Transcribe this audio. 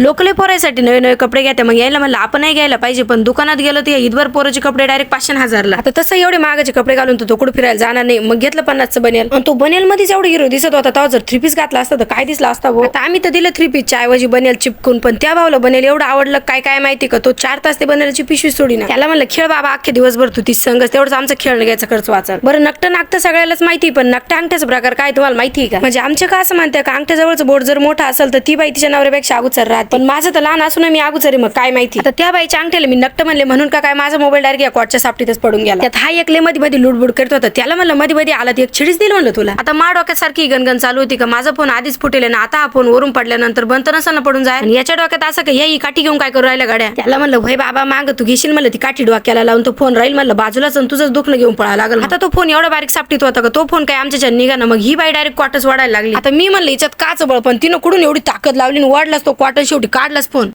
लोकले पोरायसाठी नवे नवे कपडे घ्या मग यायला म्हणलं आपण नाही घ्यायला पाहिजे पण दुकानात गेलो तर ईदवर पोराचे कपडे डायरेक्ट पाचशे हजारला. आता तसं एवढे महागाचे कपडे घालून तो कुठे फिरायला जाणार नाही. मग घेतलं पन्नासचं बनेल. आणि तो बनेल मध्येच एवढे हिरो दिसत होता तेव्हा जर थ्री पीस घातला असता तर काय दिसला असता भाऊ? आता आम्ही तर दिलं थ्री पीसच्या ऐवजी बनेल चिपकून पण त्या भावला बनेल एवढं आवडलं काय काय माहिती का? तो चार तास ते बनेलची पिशवी सोडी ना. त्याला म्हणलं खेळ बाबा अख्खे दिवसभर तू ती संघच तेवढंच आमचं खेळ घ्यायचा खर्च वाचा बरं नकट नागतं सगळ्यालाच माहिती पण नकट अंगठ्याचा प्रकार काय तुम्हाला माहिती आहे का? म्हणजे आमच्या का असं म्हणते का अंगठ्याजवळचं बोट जर मोठा असेल तर ती बाई तिच्या नवऱ्यापेक्षा अगोदर राहते. पण माझं तर लहान असून मी अगोचर आहे, मग काय माहिती? आता त्या बाईच्या अंगठ्याला मी नकट म्हणले म्हणून का काय माझा मोबाईल डायरेक्ट या कॉटच्या सापटीतच पडून गेला. त्यात हा एकले मध्ये मध्ये लुडबुड करत होता. त्याला म्हणलं मध्ये मध्ये आला ती एक छिडीच दिली म्हणलं तुला. आता मा डोक्यासारखी गणगण चालू होती का? माझा फोन आधीच फुटेल ना आता हा फोन वरून पडल्यानंतर बंद नसताना पडून जाय. आणि याच्या डोक्यात असं का ही काठी घेऊन काय करू राहिल्या गाड्या? त्याला म्हणलं भाई बाबा माग तू घेशील म्हणलं ती काठी डोक्याला लावून तो फोन राहील म्हणलं बाजूलाच आणि तुझंच दुखणं घेऊन पळा लागल आता तो फोन एवढा बारीक सापटीत होता का तो फोन काय आमच्या निघा ना मग ही बाई डायरेक्ट क्वार्टर्स वाढायला लागली. आता मी म्हणलं याच्यात काच बळ पण तिनं कुठून एवढी ताकद लावली आणि वाढलाच तो क्वार्टर शेवटी. काढलाच फोन